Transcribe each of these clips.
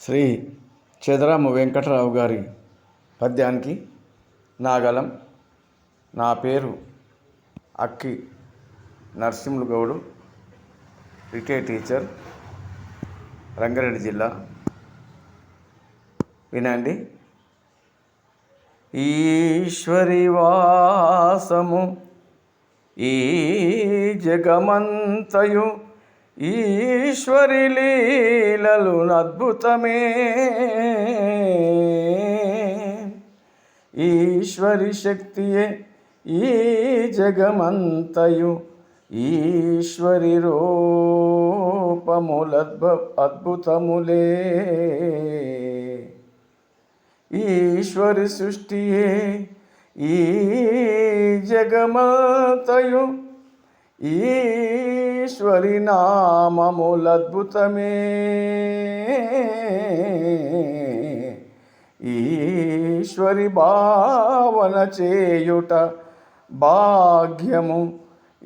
శ్రీ చెదరామ వెంకటరావు గారి పద్యానికి నాగలం. నా పేరు అక్కి నరసింహులు గౌడు రిటైర్డ్ టీచర్ రంగారెడ్డి జిల్లా. వినండి. ఈశ్వరి వాసము ఈ జగమంతయు ఈశ్వరి లీలలు అద్భుతమే. ఈశ్వరి శక్తియే ఈ జగమంతయు. ఈశ్వరి రూపములద్భ అద్భుతములే. ఈశ్వరి సృష్టియే ఈ జగమంతయు. ఈ ఈశ్వరి నామములద్భుతమే ఈశ్వరి భావన చేయుట భాగ్యము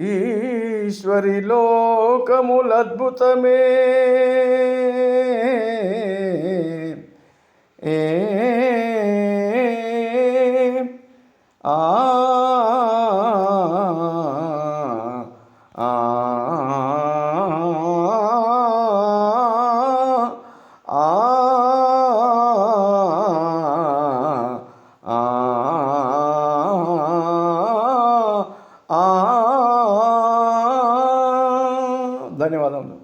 ఈశ్వరి లోకములద్భుతమే ఏ ఆ ధన్యవాదములు